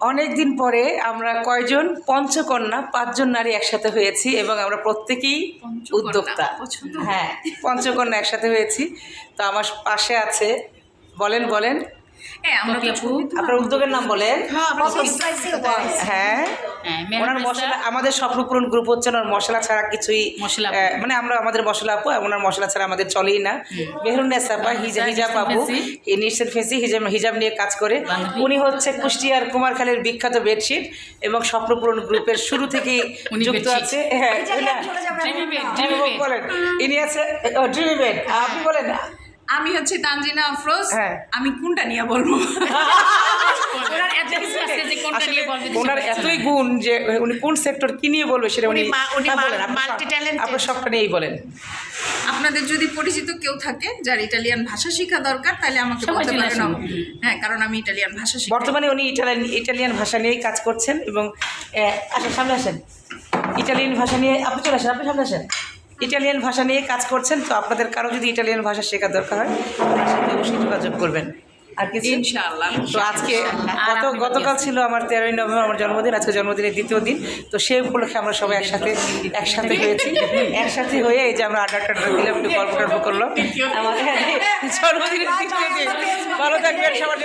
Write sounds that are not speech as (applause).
অনেক দিন পরে আমরা কয়জন? পঞ্চকন্যা পাঁচজন নারী একসাথে হয়েছি এবং আমরা প্রত্যেকেই উদ্যোক্তা। হ্যাঁ পঞ্চকন্যা একসাথে হয়েছি। তো আমার পাশে আছে বলেন বলেন। হ্যাঁ আপনার উদ্যোগের নাম বলেন। হ্যাঁ হ্যাঁ। ওনার মশলা আমাদের স্বপ্নপূরণ গ্রুপ হচ্ছে ওনার মশলা ছাড়া কিছুই মশলা মানে আমরা আমাদের মশলা আপু ওনার মশলা ছাড়া আমাদের চলেই না। হিজা হিজাব আপু নিশ্চয় ফেসি হিজাব হিজাব নিয়ে কাজ করে। উনি হচ্ছে কুষ্টিয়ার কুমারখালের বিখ্যাত বেডশিট এবং স্বপ্নপূরণ গ্রুপের শুরু থেকেই যুক্ত। আছে। হ্যাঁ হ্যাঁ, বলেন ইনি আছে ড্রিমি বেড আপনি বলেন আমি হচ্ছে তানজিনা আফরোজ হ্যাঁ। আমি কোনটা নিয়ে বলব? ওনার (laughs) এতই গুণ যে উনি কোন সেক্টর কি নিয়ে বলবে সেটা উনি সবটা নিয়েই বলেন। আপনাদের যদি পরিচিত কেউ থাকে যার ইটালিয়ান ভাষা শেখা দরকার তাহলে আমাকে সবাই বলতে পারেন। হ্যাঁ কারণ আমি ইটালিয়ান ভাষা শিখি বর্তমানে উনি ইটালিয়ান ইটালিয়ান ভাষা নিয়েই কাজ করছেন এবং আসেন সামনে আসেন। ইটালিয়ান ভাষা নিয়ে আপনি চলে আসেন আপনি সামনে আসেন। ইটালিয়ান ভাষা নিয়ে কাজ করছেন তো আপনাদের কারও যদি ইটালিয়ান ভাষা শেখার দরকার হয় সাথে অবশ্যই যোগাযোগ করবেন। আর কিছু ইনশাআল্লাহ তো আজকে গত গতকাল ছিল আমার তেরোই নভেম্বর আমার জন্মদিন আজকে জন্মদিনের দ্বিতীয় দিন। তো সেই উপলক্ষে আমরা সবাই একসাথে একসাথে হয়েছি। একসাথে হয়ে এই যে আমরা আড্ডা টাড্ডা দিলাম একটু গল্প টল্প করলাম। আমাদের জন্মদিনের তৃতীয় দিন। ভালো থাকবেন সবার